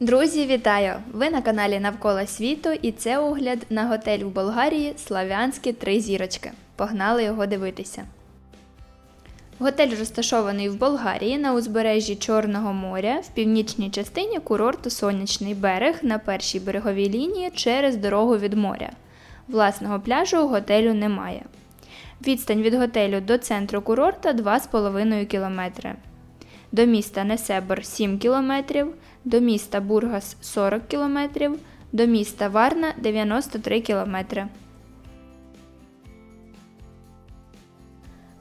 Друзі, вітаю! Ви на каналі Навколо світу і це огляд на готель в Болгарії Славянські три зірочки. Погнали його дивитися. Готель розташований в Болгарії на узбережжі Чорного моря в північній частині курорту Сонячний берег на першій береговій лінії через дорогу від моря. Власного пляжу у готелю немає. Відстань від готелю до центру курорта 2,5 км. До міста Несебор 7 км, до міста Бургас 40 км, до міста Варна 93 км.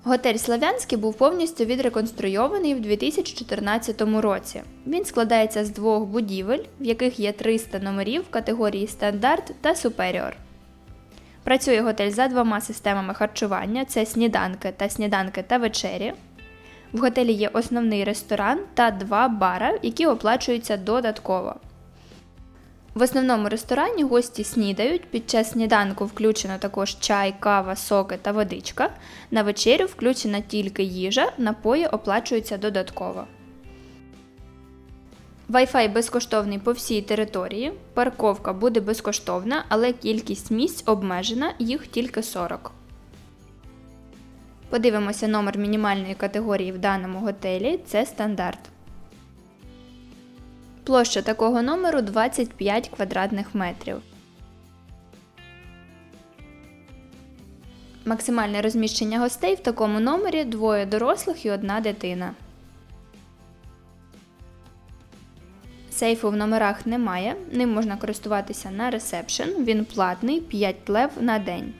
Готель Славянський був повністю відреконструйований в 2014 році. Він складається з двох будівель, в яких є 300 номерів категорії стандарт та суперіор. Працює готель за двома системами харчування: це сніданки та сніданки та вечері. В готелі є основний ресторан та два бара, які оплачуються додатково. В основному ресторані гості снідають. Під час сніданку включено також чай, кава, соки та водичка. На вечерю включена тільки їжа, напої оплачуються додатково. Wi-Fi безкоштовний по всій території. Парковка буде безкоштовна, але кількість місць обмежена, їх тільки 40. Подивимося номер мінімальної категорії в даному готелі це стандарт. Площа такого номеру 25 квадратних метрів. Максимальне розміщення гостей в такому номері двоє дорослих і одна дитина. Сейфу в номерах немає, ним можна користуватися на ресепшн, він платний 5 лев на день.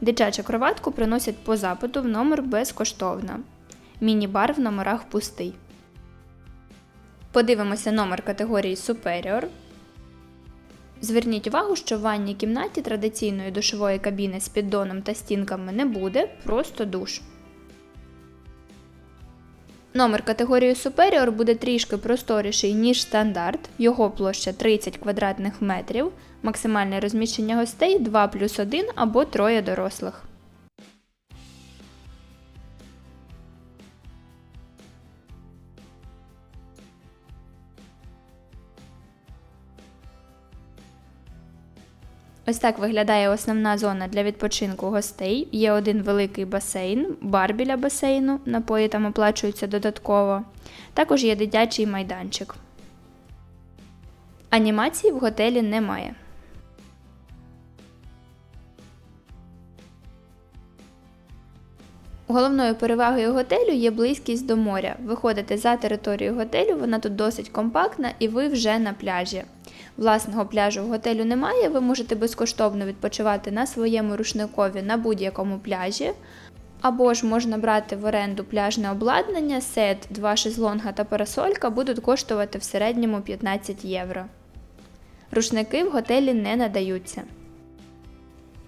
Дитячу кроватку приносять по запиту в номер безкоштовно. Міні-бар в номерах пустий. Подивимося номер категорії Superior. Зверніть увагу, що в ванній кімнаті традиційної душової кабіни з піддоном та стінками не буде, просто душ. Номер категорії Superior буде трішки просторіший, ніж стандарт. Його площа 30 квадратних метрів, максимальне розміщення гостей 2 плюс 1 або троє дорослих. Ось так виглядає основна зона для відпочинку гостей. Є один великий басейн, бар біля басейну, напої там оплачуються додатково. Також є дитячий майданчик. Анімації в готелі немає. Головною перевагою готелю є близькість до моря. Виходите за територію готелю, вона тут досить компактна і ви вже на пляжі. Власного пляжу в готелю немає, ви можете безкоштовно відпочивати на своєму рушникові на будь-якому пляжі. Або ж можна брати в оренду пляжне обладнання, сет, два шезлонга та парасолька будуть коштувати в середньому 15 євро. Рушники в готелі не надаються.